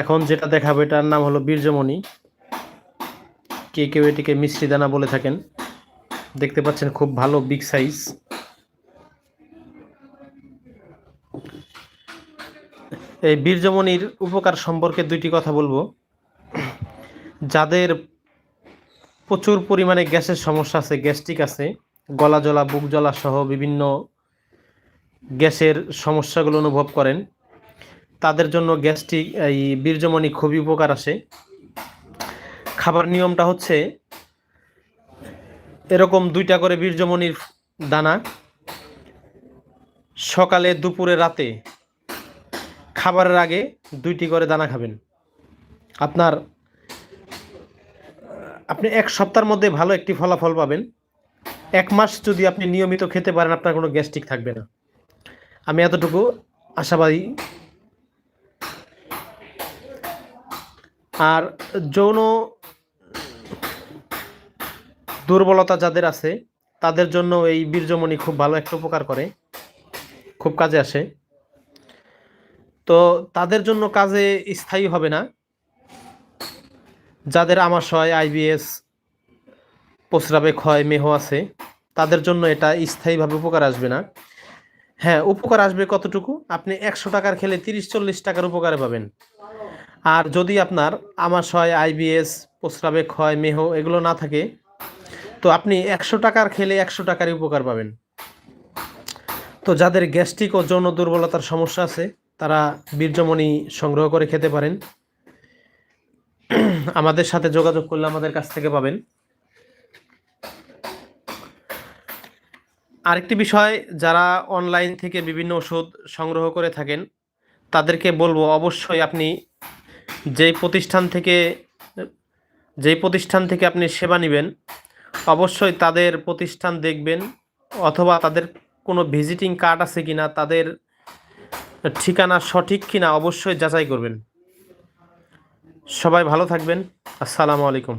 এখন যেটা দেখাবো, এটার নাম হলো বীর্যমণি। কে কেউ এটিকে মিষ্টি দানা বলে থাকেন। দেখতে পাচ্ছেন খুব ভালো বিগ সাইজ। এই বীর্যমণির উপকার সম্পর্কে দুইটি কথা বলব। যাদের প্রচুর পরিমাণে গ্যাসের সমস্যা আছে, গ্যাস্ট্রিক আছে গলা জলা বুক জ্বলা সহ বিভিন্ন গ্যাসের সমস্যাগুলো অনুভব করেন তাদের জন্য গ্যাস্ট্রিক, এই বীর্যমণি খুবই উপকার আসে। খাবার নিয়মটা হচ্ছে, এরকম দুইটা করে বীর্যমণির দানা সকালে, দুপুরে, রাতে খাবারের আগে দুইটি করে দানা খাবেন। আপনার, আপনি এক সপ্তাহের মধ্যে ভালো একটি ফলাফল পাবেন। এক মাস যদি আপনি নিয়মিত খেতে পারেন, আপনার কোনো গ্যাস্ট্রিক থাকবে না। আমি এতটুকু আশাবাদী। আর যৌন দুর্বলতা যাদের আছে, তাদের জন্য এই বীর্যমণি খুব ভালো একটা উপকার করে, খুব কাজে আসে। তো তাদের জন্য কাজে স্থায়ী হবে না। যাদের আমাশয় আইবিএস প্রস্রাবে ক্ষয় মেহ আছে, তাদের জন্য এটা স্থায়ীভাবে উপকার আসবে না। হ্যাঁ উপকার আসবে কতটুকু? আপনি একশো টাকার খেলে তিরিশ, চল্লিশ টাকার উপকারে পাবেন। আর যদি আপনার আমাশয়, আইবিএস, প্রস্রাবে ক্ষয়, মেহ এগুলো না থাকে, তো আপনি একশো টাকার খেলে একশো টাকারই উপকার পাবেন। তো যাদের গ্যাস্ট্রিক ও যৌন দুর্বলতার সমস্যা আছে, তারা বীর্যমণি সংগ্রহ করে খেতে পারেন। আমাদের সাথে যোগাযোগ করলে আমাদের কাছ থেকে পাবেন। আরেকটি বিষয়, যারা অনলাইন থেকে বিভিন্ন ওষুধ সংগ্রহ করে থাকেন, তাদেরকে বলব অবশ্যই আপনি যেই প্রতিষ্ঠান থেকে, যেই প্রতিষ্ঠান থেকে আপনি সেবা নেবেন, অবশ্যই তাদের প্রতিষ্ঠান দেখবেন, অথবা তাদের কোনো ভিজিটিং কার্ড আছে কি না তাদের ঠিকানা সঠিক কিনা অবশ্যই যাচাই করবেন। সবাই ভালো থাকবেন। আসসালামু আলাইকুম।